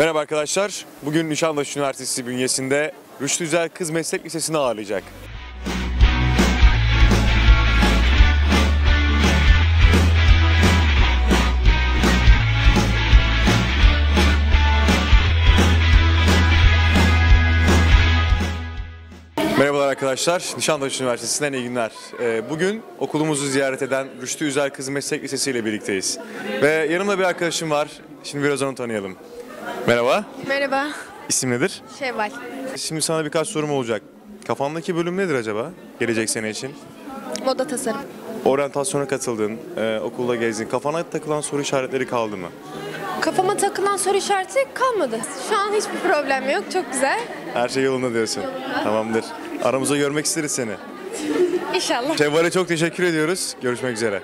Merhaba arkadaşlar. Bugün Nişantaşı Üniversitesi bünyesinde Rüştü Üzel Kız Meslek Lisesi'ni ağırlayacak. Merhabalar arkadaşlar. Nişantaşı Üniversitesi'nden iyi günler. Ee, Bugün okulumuzu ziyaret eden Rüştü Üzel Kız Meslek Lisesi ile birlikteyiz. Ve yanımda bir arkadaşım var. Şimdi biraz onu tanıyalım. Merhaba. Merhaba, İsim nedir? Şevval. Şimdi sana birkaç sorum olacak. Kafandaki bölüm nedir acaba gelecek sene için? Moda tasarım. Oryantasyona katıldın, e, okulda gezdin. Kafana takılan soru işaretleri kaldı mı? Kafama takılan soru işareti kalmadı. Şu an hiçbir problem yok. Çok güzel. Her şey yolunda diyorsun. Tamamdır. Aramızda görmek isteriz seni. İnşallah. Şevval'e çok teşekkür ediyoruz. Görüşmek üzere.